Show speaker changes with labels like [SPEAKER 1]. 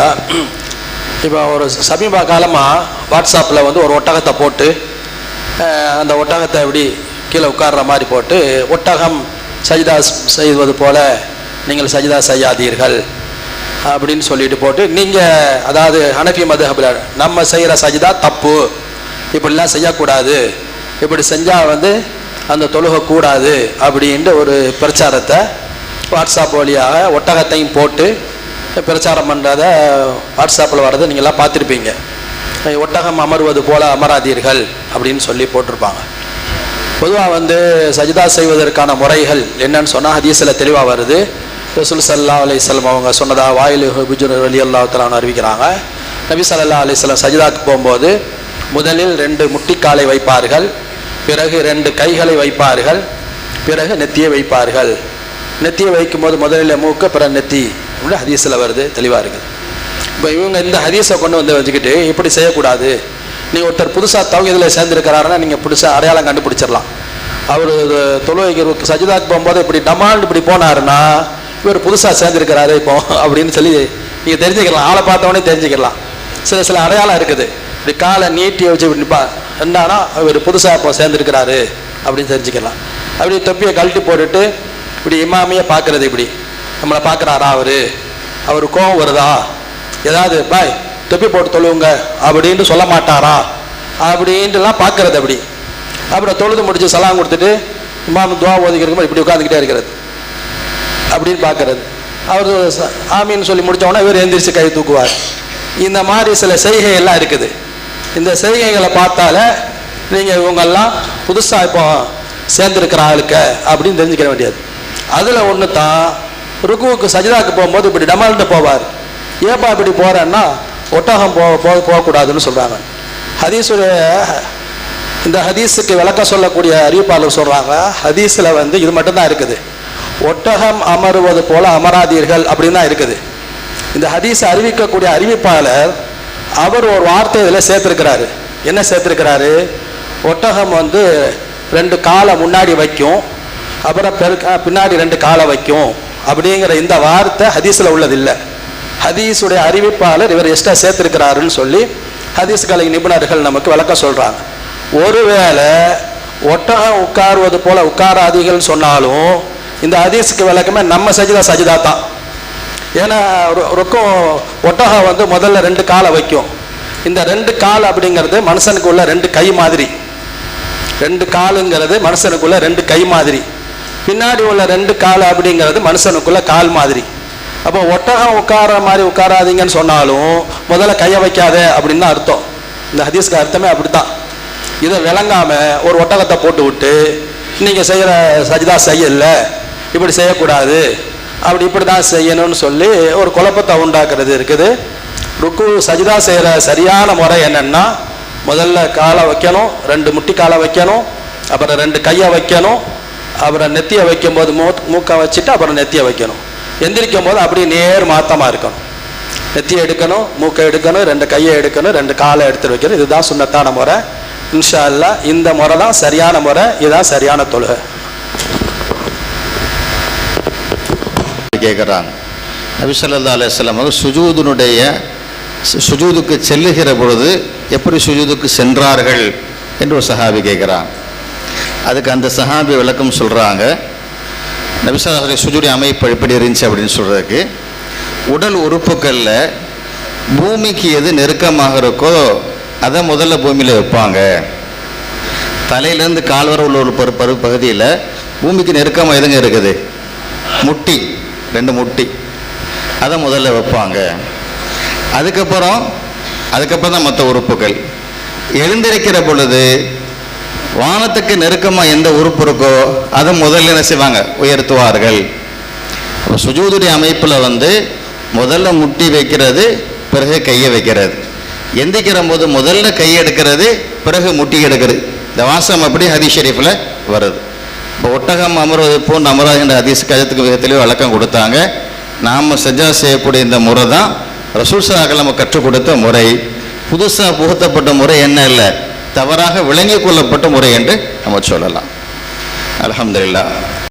[SPEAKER 1] பார்த்தீங்களா இப்போ ஒரு சமீப காலமாக வாட்ஸ்அப்பில் வந்து ஒரு ஒட்டகத்தை போட்டு அந்த ஒட்டகத்தை இப்படி கீழே உட்கார்ற மாதிரி போட்டு ஒட்டகம் சஜிதா செய்வது போல் நீங்கள் சஜிதா செய்யாதீர்கள் அப்படின்னு சொல்லிட்டு போட்டு நீங்கள் அதாவது ஹனஃபி மதுஹபில் நம்ம செய்கிற சஜிதா தப்பு இப்படிலாம் செய்யக்கூடாது இப்படி செஞ்சால் வந்து அந்த தொழுகக்கூடாது அப்படின்ற அப்படின்ட்டு ஒரு பிரச்சாரத்தை வாட்ஸ்அப் வழியாக ஒட்டகத்தையும் போட்டு பிரச்சாரம் பண்ணுறத வாட்ஸ்அப்பில் வர்றதை நீங்கள்லாம் பார்த்துருப்பீங்க. ஒட்டகம் அமர்வது போல அமராதீர்கள் அப்படின்னு சொல்லி போட்டிருப்பாங்க. பொதுவாக வந்து சஜிதா செய்வதற்கான முறைகள் என்னன்னு சொன்னால் ஹதீஸில் தெளிவாக வருது. ரசூல் சல்லா அலிஸ்லம் அவங்க சொன்னதா வாயில் ஹுஜுர் அலி அல்லாத்தலான்னு அறிவிக்கிறாங்க. நபி சல்லா அலிஸ்லாம் சஜிதாக்கு போகும்போது முதலில் ரெண்டு முட்டிக்காலை வைப்பார்கள் பிறகு ரெண்டு கைகளை வைப்பார்கள் பிறகு நெத்தியை வைப்பார்கள். நெத்தியை வைக்கும்போது முதலில் மூக்கு பிறகு நெத்தி. அப்படின்னு ஹதீஸில் வருது தெளிவாக இருக்குது. இப்போ இவங்க இந்த ஹதீஸை கொண்டு வந்து வச்சுக்கிட்டு இப்படி செய்யக்கூடாது. நீங்கள் ஒருத்தர் புதுசாக தவகிதில் சேர்ந்துருக்கிறாருன்னா நீங்கள் புதுசாக அடையாளம் கண்டுபிடிச்சிடலாம். அவர் தொழுவைக்கு சஜிதாக்கு போகும்போது இப்படி டமால்டு இப்படி போனாருன்னா இவர் புதுசாக சேர்ந்துருக்கிறாரு இப்போ அப்படின்னு சொல்லி நீங்கள் தெரிஞ்சுக்கலாம். ஆளை பார்த்தவொடனே தெரிஞ்சுக்கலாம். சில சில அடையாளம் இருக்குது. இப்படி காலை நீட்டி வச்சு இப்படி நிற்பா என்னன்னா இவர் புதுசாக இப்போ சேர்ந்துருக்கிறாரு அப்படின்னு தெரிஞ்சுக்கலாம். அப்படி தொப்பியை கழட்டி போட்டுட்டு இப்படி இமாமியை பார்க்குறது இப்படி. நம்மளை பார்க்குறாரா அவர்? அவர் கோவம் வருதா? ஏதாவது பாய் தொப்பி போட்டு தொழுவுங்க அப்படின்ட்டு சொல்ல மாட்டாரா? அப்படின்ட்டுலாம் பார்க்கறது அப்படி. அப்புறம் தொழுது முடிச்சு சலாம் கொடுத்துட்டு இமாம் துவா ஓதிக்கிறதுக்கு இப்படி உட்காந்துக்கிட்டே இருக்கிறது. அப்படின்னு பார்க்கறது. அவர் ஆமின்னு சொல்லி முடித்தோடனே இவர் எந்திரிச்சு கை தூக்குவார். இந்த மாதிரி சில செய்கை எல்லாம் இருக்குது. இந்த செய்கைகளை பார்த்தாலே நீங்கள் இவங்கெல்லாம் புதுசாக இப்போ சேர்ந்துருக்கிற ஆளுக்க அப்படின்னு தெரிஞ்சுக்க வேண்டியது. அதில் ஒன்று தான் ருக்குவுக்கு சஜிதாவுக்கு போகும்போது இப்படி டமால்னு போவார். ஏப்பா இப்படி போகிறேன்னா ஒட்டகம் போ போக போகக்கூடாதுன்னு சொல்கிறாங்க ஹதீஸுடைய இந்த ஹதீஸுக்கு விளக்கம் சொல்லக்கூடிய அறிவிப்பாளர் சொல்கிறாங்க ஹதீஸில் வந்து இது மட்டும்தான் இருக்குது. ஒட்டகம் அமருவது போல அமராதீர்கள் அப்படின்னு தான் இருக்குது. இந்த ஹதீஸ் அறிவிக்கக்கூடிய அறிவிப்பாளர் அவர் ஒரு வார்த்தை இதில் சேர்த்துருக்கிறாரு. என்ன சேர்த்துருக்கிறாரு? ஒட்டகம் வந்து ரெண்டு காலை முன்னாடி வைக்கும் அப்புறம் பெரு பின்னாடி ரெண்டு காலை வைக்கும். அப்படிங்கிற இந்த வார்த்தை ஹதீஸில் உள்ளதில்லை. ஹதீஸுடைய அறிவிப்பாளர் இவர் எக்ஸ்ட்ரா சேர்த்திருக்கிறாருன்னு சொல்லி ஹதீஸ் கலை நிபுணர்கள் நமக்கு விளக்கம் சொல்கிறாங்க ஒருவேளை ஒட்டகம் உட்காருவது போல உட்காராதீர்கள் சொன்னாலும் இந்த ஹதீஸுக்கு விளக்கமே நம்ம சஜிதா சஜிதா தான். ஏன்னா ரொ- ரொக்கம் ஒட்டகம் வந்து முதல்ல ரெண்டு காலை வைக்கும். இந்த ரெண்டு கால் அப்படிங்கிறது மனுஷனுக்கு உள்ள ரெண்டு கை மாதிரி. ரெண்டு காலுங்கிறது மனுஷனுக்குள்ள ரெண்டு கை மாதிரி. பின்னாடி உள்ள ரெண்டு கால் அப்படிங்கிறது மனுஷனுக்குள்ள கால் மாதிரி. அப்போ ஒட்டகம் உட்கார மாதிரி உட்காராதீங்கன்னு சொன்னாலும் முதல்ல கையை வைக்காத அப்படின்னு தான் அர்த்தம். இந்த ஹதீஸ்க்கு அர்த்தமே அப்படித்தான். இதை விளங்காம ஒரு ஒட்டகத்தை போட்டு விட்டு நீங்கள் செய்கிற சஜிதா செய்யல இப்படி செய்யக்கூடாது அப்படி இப்படி தான் செய்யணும்னு சொல்லி ஒரு குழப்பத்தை உண்டாக்குறது இருக்குது. ருக்கு சஜிதா செய்கிற சரியான முறை என்னென்னா முதல்ல காலை வைக்கணும் ரெண்டு முட்டி காலை வைக்கணும் அப்புறம் ரெண்டு கையை வைக்கணும் அப்புறம் நெத்தியை வைக்கும்போது மூ மூக்கை வச்சுட்டு அப்புறம் நெத்தியை வைக்கணும். எந்திரிக்கும் போது அப்படியே நேர் மாத்தமாக இருக்கணும். நெத்தியை எடுக்கணும் மூக்கை எடுக்கணும் ரெண்டு கையை எடுக்கணும் ரெண்டு காலை எடுத்து வைக்கணும். இதுதான் சுண்ணத்தான முறை. இன்ஷா அல்லாஹ் இந்த முறை தான் சரியான முறை இதுதான் சரியான தொழுகை.
[SPEAKER 2] கேட்குறாங்க நபிசல்லா ஸல்லல்லாஹு அலைஹி சுஜூதனுடைய சு- சுஜூதுக்கு செல்லுகிற பொழுது எப்படி சுஜூதுக்கு சென்றார்கள் என்று ஒரு சஹாபி கேட்குறான் அதுக்கு அந்த சஹாபி விளக்கம் சொல்கிறாங்க நபிசாவுடைய சுஜுடி அமைப்பு எப்படி இருந்துச்சு அப்படின்னு சொல்கிறதுக்கு உடல் உறுப்புகளில் பூமிக்கு எது நெருக்கமாக இருக்கோ அதை முதல்ல பூமியில் வைப்பாங்க. தலையிலேருந்து கால் வர உள்ள ஒரு பரு பரு பகுதியில் பூமிக்கு நெருக்கமாக எதுங்க இருக்குது? முட்டி ரெண்டு முட்டி. அதை முதல்ல வைப்பாங்க. அதுக்கப்புறம் அதுக்கப்புறம் தான் மற்ற உறுப்புகள். எழுந்திருக்கிற பொழுது வானத்துக்கு நெருக்கமாக எந்த உறுப்பு இருக்கோ அதை முதல்ல என்ன செய்வாங்க? உயர்த்துவார்கள். சுஜூதுடைய அமைப்பில் வந்து முதல்ல முட்டி வைக்கிறது பிறகு கையை வைக்கிறது. எந்திக்கிற போது முதல்ல கை எடுக்கிறது பிறகு முட்டி எடுக்கிறது. இந்த வாசம் அப்படி ஹதீஸ் ஷெரீஃபில் வருது. இப்போ ஒட்டகம் அமர்வது போன்று அமராது என்ற ஹதீஸ் கஜத்துக்கு விதத்திலேயே விளக்கம் கொடுத்தாங்க. நாம் செஜா செய்யக்கூடிய இந்த முறை தான் ரசூல் சலாக்கள் நம்ம கற்றுக் கொடுத்த முறை. புதுசாக புகுத்தப்பட்ட முறை என்ன இல்லை? தவறாக விளங்கிக் கொள்ளப்பட்ட முறை என்று நம்ம சொல்லலாம். அலமதுல்லா